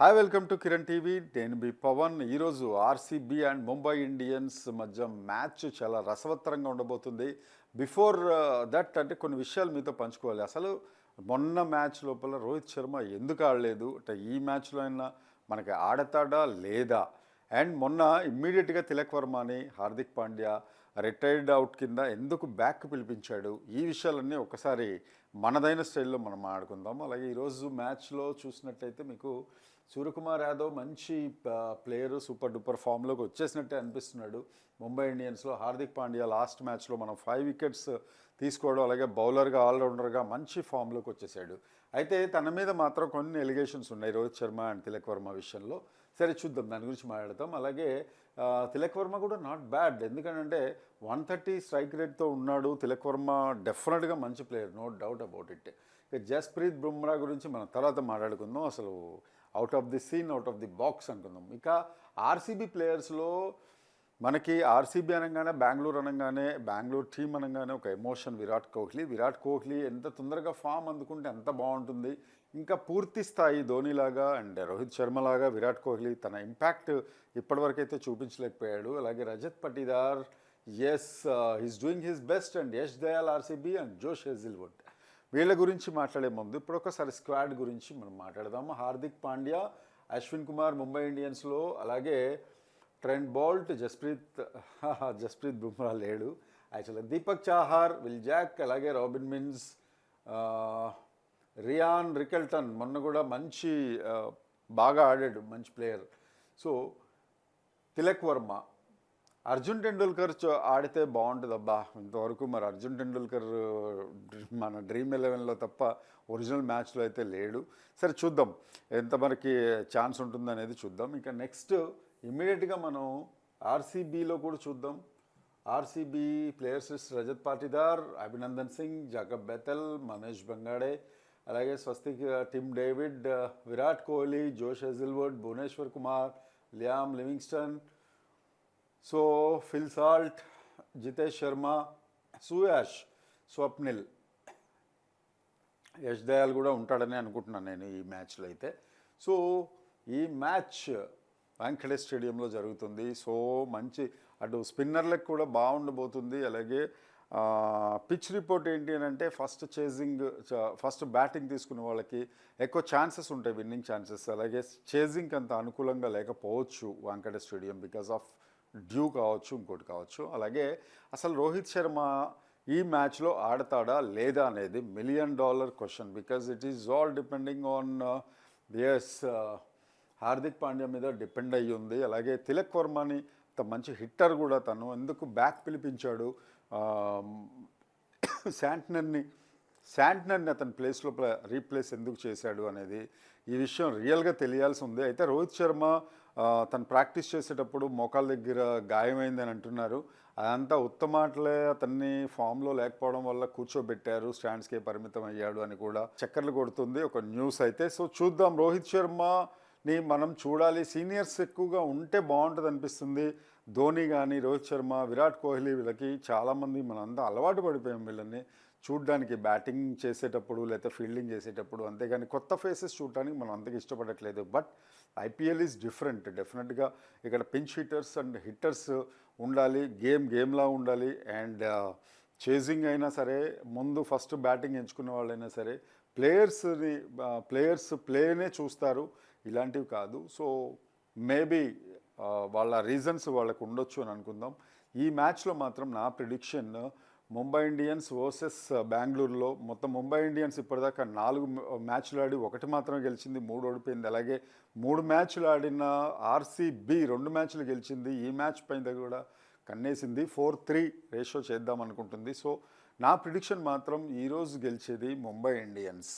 Hi welcome to Kiran TV నేను B Pavan. ఈరోజు RCB and Mumbai Indians మధ్య మ్యాచ్ చాలా రసవత్తరంగా ఉండబోతుంది. బిఫోర్ దట్ uh, అంటే కొన్ని విషయాలు మీతో పంచుకోవాలి. అసలు మొన్న మ్యాచ్ లోపల రోహిత్ శర్మ ఎందుకు ఆడలేదు? అంటే ఈ మ్యాచ్లో అయినా మనకి ఆడతాడా లేదా? అండ్ మొన్న ఇమ్మీడియట్గా తిలక్ వర్మని హార్దిక్ పాండ్యా రిటైర్డ్ అవుట్ కింద ఎందుకు బ్యాక్ పిలిపించాడు? ఈ విషయాలన్నీ ఒకసారి మనదైన స్టైల్లో మనం ఆడుకుందాం. అలాగే ఈరోజు మ్యాచ్లో చూసినట్టయితే మీకు సూర్యకుమార్ యాదవ్ మంచి ప్లేయర్ సూపర్ డూపర్ ఫామ్లోకి వచ్చేసినట్టే అనిపిస్తున్నాడు. ముంబై ఇండియన్స్లో హార్దిక్ పాండ్యా లాస్ట్ మ్యాచ్లో మనం ఫైవ్ వికెట్స్ తీసుకోవడం అలాగే బౌలర్గా ఆల్రౌండర్గా మంచి ఫామ్లోకి వచ్చేసాడు. అయితే తన మీద మాత్రం కొన్ని ఎలిగేషన్స్ ఉన్నాయి. రోహిత్ శర్మ అండ్ తిలక్ వర్మ విషయంలో. సరే చూద్దాం దాని గురించి మాట్లాడతాం అలాగే తిలక్ వర్మ కూడా నాట్ బ్యాడ్ ఎందుకంటే వన్ థర్టీ స్ట్రైక్ రేట్తో ఉన్నాడు. తిలక్ వర్మ డెఫినెట్గా మంచి player no doubt about it ఇక జస్ప్రీత్ బుమ్రా గురించి మనం తర్వాత మాట్లాడుకుందాం. అసలు out of the scene out of the box అనుకుందాం. ఇక ఆర్సీబీ ప్లేయర్స్లో మనకి ఆర్సీబీ అనగానే బెంగళూరు అనగానే బెంగళూరు టీం అనగానే ఒక ఎమోషన్. విరాట్ కోహ్లీ విరాట్ కోహ్లీ ఎంత తొందరగా ఫామ్ అందుకుంటే ఎంత బాగుంటుంది. ఇంకా పూర్తి స్థాయి ధోనిలాగా అండ్ రోహిత్ శర్మ లాగా విరాట్ కోహ్లీ తన ఇంపాక్ట్ ఇప్పటివరకైతే చూపించలేకపోయాడు. అలాగే Rajat Patidar as he's doing his best and Yash Dayal RCB and Josh Hazlewood వీళ్ళ గురించి మాట్లాడే ముందు ఇప్పుడు ఒకసారి స్క్వాడ్ గురించి మనం మాట్లాడదాము. హార్దిక్ పాండ్యా అశ్విన్ కుమార్ ముంబై ఇండియన్స్లో అలాగే ట్రెండ్ బోల్ట్ జస్ప్రీత్ జస్ప్రీత్ బుమ్రా లేడు. యాక్చువల్గా దీపక్ చాహార్ విల్ జాక్ అలాగే రాబిన్ మిన్స్ రియాన్ రికెల్టన్ మొన్న కూడా మంచి బాగా ఆడాడు మంచి ప్లేయర్. సో తిలక్ వర్మ. అర్జున్ టెండూల్కర్ చో- ఆడితే బాగుంటుంది అబ్బా. ఇంతవరకు మరి అర్జున్ టెండూల్కర్ డ్రీ- మన డ్రీమ్ ఎలెవెన్లో తప్ప ఒరిజినల్ మ్యాచ్లో అయితే లేడు. సరే చూద్దాం. ఎంత మనకి ఛాన్స్ ఉంటుందనేది చూద్దాం. ఇక నెక్స్ట్ ఇమ్మీడియట్గా మనం ఆర్సీబీలో కూడా చూద్దాం. RCB players Rajat Patidar Abhinandan Singh Jacob Bethell Manoj బంగాడే అలాగే Swastik Tim David Virat Kohli Josh Hazlewood Bhuvneshwar Kumar Liam Livingstone. So Phil Salt Jitesh Sharma Suyash Swapnil. Yash Dayal కూడా ఉంటాడని అనుకుంటున్నాను నేను ఈ మ్యాచ్లో అయితే. సో ఈ మ్యాచ్ వెంకటేష్ స్టేడియంలో జరుగుతుంది. సో మంచి అటు స్పిన్నర్లకు కూడా బాగుండబోతుంది. అలాగే పిచ్ రిపోర్ట్ ఏంటి అని అంటే ఫస్ట్ చేజింగ్ ఫస్ట్ బ్యాటింగ్ తీసుకునే వాళ్ళకి ఎక్కువ ఛాన్సెస్ ఉంటాయి విన్నింగ్ ఛాన్సెస్ అలాగే చేజింగ్కి అంత అనుకూలంగా లేకపోవచ్చు Wankhede stadium because of dew కావచ్చు ఇంకోటి కావచ్చు. అలాగే అసలు రోహిత్ శర్మ ఈ మ్యాచ్లో ఆడతాడా లేదా అనేది million dollar question because it is all depending on as Hardik Pandya మీద డిపెండ్ అయ్యి ఉంది. అలాగే తిలక్ వర్మని అంత మంచి హిట్టర్ కూడా తను. ఎందుకు బ్యాక్ పిలిపించాడు? శాంట్నర్ని శాంట్నర్ని అతని ప్లేస్లో రీప్లేస్ ఎందుకు చేశాడు అనేది ఈ విషయం రియల్గా తెలియాల్సి ఉంది. అయితే రోహిత్ శర్మ తను ప్రాక్టీస్ చేసేటప్పుడు మోకాల దగ్గర గాయమైందని అంటున్నారు. అదంతా ఉత్తమాటలే అతన్ని ఫామ్లో లేకపోవడం వల్ల కూర్చోబెట్టారు. స్టాండ్స్కే పరిమితం అయ్యాడు అని కూడా చక్కర్లు కొడుతుంది. ఒక న్యూస్ అయితే. సో చూద్దాం. రోహిత్ శర్మ ని మనం చూడాలి సీనియర్స్ ఎక్కువగా ఉంటే బాగుంటుంది అనిపిస్తుంది. ధోని కానీ రోహిత్ శర్మ విరాట్ కోహ్లీ వీళ్ళకి చాలామంది మనంతా అలవాటు పడిపోయాం వీళ్ళని. చూడ్డానికి బ్యాటింగ్ చేసేటప్పుడు లేకపోతే ఫీల్డింగ్ చేసేటప్పుడు అంతేగాని కొత్త ఫేసెస్ చూడడానికి మనం అంతగా ఇష్టపడట్లేదు. But IPL is different. డెఫినెట్గా ఇక్కడ పించ్ హిట్టర్స్ అండ్ హిట్టర్స్ ఉండాలి గేమ్ గేమ్లా ఉండాలి. అండ్ చేజింగ్ అయినా సరే ముందు ఫస్ట్ బ్యాటింగ్ ఎంచుకున్న వాళ్ళైనా సరే ప్లేయర్స్ని ప్లేయర్స్ ప్లేనే చూస్తారు. ఇలాంటివి కాదు. సో మేబీ వాళ్ళ రీజన్స్ వాళ్ళకు ఉండొచ్చు అని అనుకుందాం. ఈ మ్యాచ్లో మాత్రం నా ప్రిడిక్షన్ ముంబై ఇండియన్స్ వర్సెస్ బెంగళూరులో మొత్తం ముంబై ఇండియన్స్ ఇప్పటిదాకా నాలుగు మ్యాచ్లు ఆడి ఒకటి మాత్రమే గెలిచింది మూడు ఓడిపోయింది. అలాగే మూడు మ్యాచ్లు ఆడిన ఆర్సీబీ రెండు మ్యాచ్లు గెలిచింది. ఈ మ్యాచ్ పైన కూడా కన్నేసింది. ఫోర్ త్రీ రేషియో చేద్దాం అనుకుంటుంది. సో నా ప్రిడిక్షన్ మాత్రం ఈరోజు గెలిచేది ముంబై ఇండియన్స్.